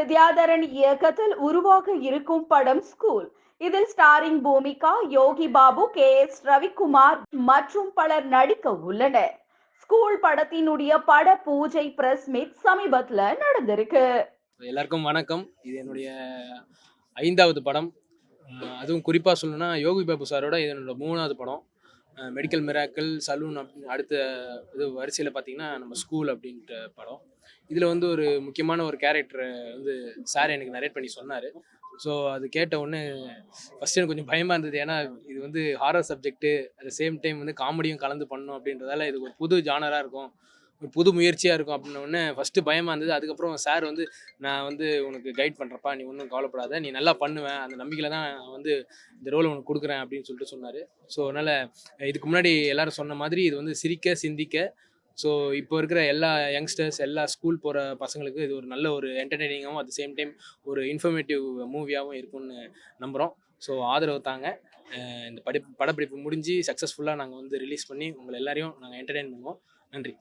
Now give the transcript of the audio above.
வித்யாதரன் இயக்கத்தில் உருவாக இருக்கும் படம் ஸ்கூல் இதில் starring Bhumika Yogi Babu K S Ravikumar மற்றும் பலர் நடிக்க உள்ளனர். ஸ்கூல் படத்தினுடைய பட பூஜை பிரஸ் மீட் சமீபத்துல நடந்திருக்கு. எல்லாருக்கும் வணக்கம். இது என்னுடைய ஐந்தாவது படம். அதுவும் குறிப்பாக சொல்லணும்னா யோகி பாபு சாரோட இது என்னோட மூணாவது படம். மெடிக்கல் மிராக்கிள் சலூன் அப்படின்னு அடுத்த இது வரிசையில் பார்த்தீங்கன்னா நம்ம ஸ்கூல் அப்படின்ட்டு படம். இதில் வந்து ஒரு முக்கியமான ஒரு கேரக்டரை வந்து சார் எனக்கு நரேட் பண்ணி சொன்னார். ஸோ அது கேட்ட உடனே ஃபஸ்ட் எனக்கு கொஞ்சம் பயமாக இருந்தது. ஏன்னா இது வந்து horror subject at same time வந்து காமெடியும் கலந்து பண்ணணும் அப்படின்றதால இது ஒரு புது ஜானராக இருக்கும். புது முயற்சியாக இருக்கும் அப்படின்ன உடனே ஃபஸ்ட்டு பயமாக இருந்தது. அதுக்கப்புறம் சார் வந்து நான் வந்து உனக்கு கைட் பண்ணுறப்பா நீ ஒன்றும் கவலைப்படாத. நீ நல்லா பண்ணுவேன் அந்த நம்பிக்கையில் தான் நான் வந்து இந்த ரோலை உனக்கு கொடுக்குறேன் அப்படின்னு சொல்லிட்டு சொன்னார். ஸோ அதனால் இதுக்கு முன்னாடி எல்லோரும் சொன்ன மாதிரி இது வந்து சிரிக்க சிந்திக்க. ஸோ இப்போ இருக்கிற எல்லா யங்ஸ்டர்ஸ் எல்லா ஸ்கூல் போகிற பசங்களுக்கு இது ஒரு நல்ல ஒரு என்டர்டெய்னிங்காகவும் அட் சேம் டைம் ஒரு இன்ஃபர்மேட்டிவ் மூவியாகவும் இருக்கும்னு நம்புகிறோம் ஸோ ஆதரவு தாங்க. இந்த படி படப்பிடிப்பு முடிஞ்சு சக்ஸஸ்ஃபுல்லாக நாங்கள் வந்து ரிலீஸ் பண்ணி உங்களை எல்லாரையும் நாங்கள் என்டர்டெயின் பண்ணுவோம். நன்றி.